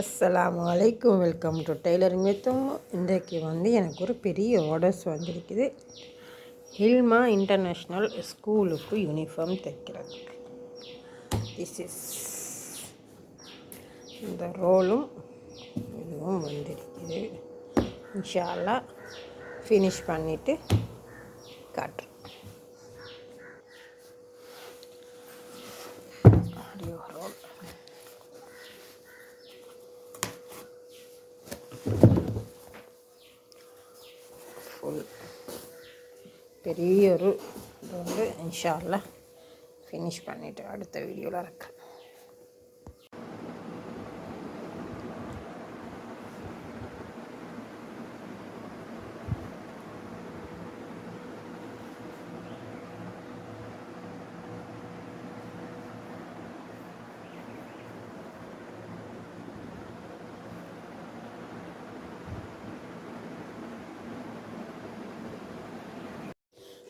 அஸ்ஸலாமு வலைக்கும் welcome to tailoring வித்தும் இன்றைக்கு வந்து எனக்கு ஒரு பெரிய ஆர்டர்ஸ் வந்திருக்குது. ஹில்மா இன்டர்நேஷ்னல் ஸ்கூலுக்கு யூனிஃபார்ம் தைக்கிறதுக்கு. திஸ் இஸ் இந்த ரோலும் இதுவும் வந்திருக்குது. இன்ஷால்லா ஃபினிஷ் பண்ணிவிட்டு காட்டுறேன் பெரிய ஒரு இது வந்து இன்ஷால்ல ஃபினிஷ் பண்ணிவிட்டு அடுத்த வீடியோவில் இருக்கேன்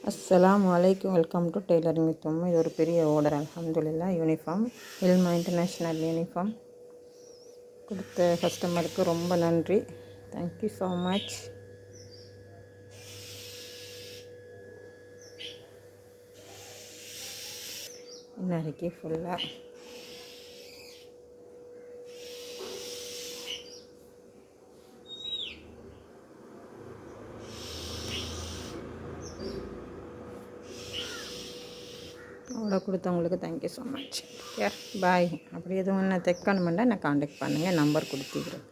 அஸ்லாம் வலைக்கும் welcome to tailoring with Ummu இது ஒரு பெரிய ஆர்டர் அலமதுல்லா யூனிஃபார்ம் இல்மா இன்டர்நேஷ்னல் யூனிஃபார்ம் கொடுத்த கஸ்டமருக்கு ரொம்ப நன்றி. தேங்க்யூ ஸோ மச் இன்னைக்கு ஃபுல்லாக அவ்வளோ கொடுத்தவங்களுக்கு தேங்க்யூ ஸோ மச் யார் பாய் அப்படி எதுவும் என்ன தைக்கணுமெண்டா நான் காண்டாக்ட் பண்ணுங்கள் நம்பர் கொடுத்துக்கிறேன்.